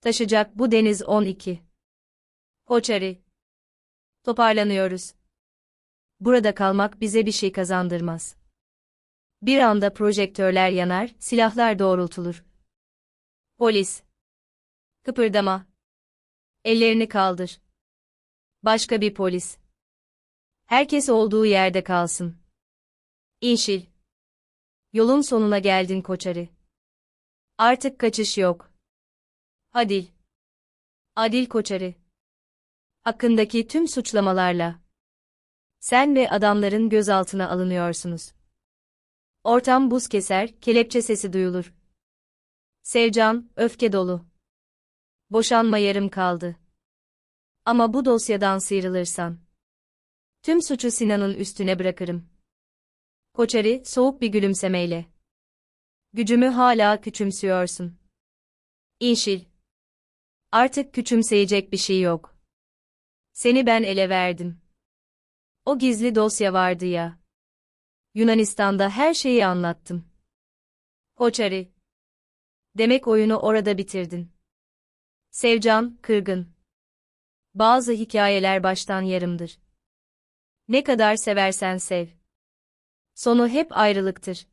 Taşacak bu deniz 12. Koçeri. Toparlanıyoruz. Burada kalmak bize bir şey kazandırmaz. Bir anda projektörler yanar, silahlar doğrultulur. Polis. Kıpırdama. Ellerini kaldır. Başka bir polis. Herkes olduğu yerde kalsın. İnşil. Yolun sonuna geldin Koçarı. Artık kaçış yok. Adil. Adil Koçarı. Hakkındaki tüm suçlamalarla. Sen ve adamların gözaltına alınıyorsunuz. Ortam buz keser, kelepçe sesi duyulur. Sevcan, öfke dolu. Boşanma yarım kaldı. Ama bu dosyadan sıyrılırsan. Tüm suçu Sinan'ın üstüne bırakırım. Koçeri, soğuk bir gülümsemeyle. Gücümü hala küçümsüyorsun. İnşil. Artık küçümseyecek bir şey yok. Seni ben ele verdim. O gizli dosya vardı ya. Yunanistan'da her şeyi anlattım. Koçeri. Demek oyunu orada bitirdin. Sevcan, kırgın. Bazı hikayeler baştan yarımdır. Ne kadar seversen sev. Sonu hep ayrılıktır.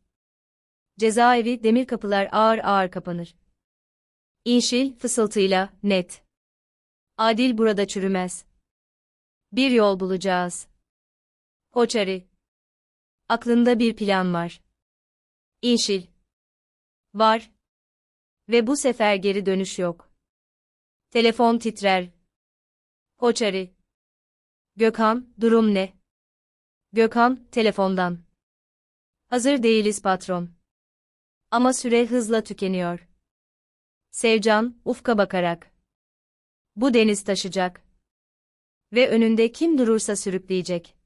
Cezaevi demir kapılar ağır ağır kapanır. İnşil fısıltıyla net. Adil burada çürümez. Bir yol bulacağız. Koçari. Aklında bir plan var. İnşil. Var. Ve bu sefer geri dönüş yok. Telefon titrer. Koçari. Gökhan, durum ne? Gökhan, telefondan. Hazır değiliz patron. Ama süre hızla tükeniyor. Sevcan, ufka bakarak. Bu deniz taşacak. Ve önünde kim durursa sürükleyecek.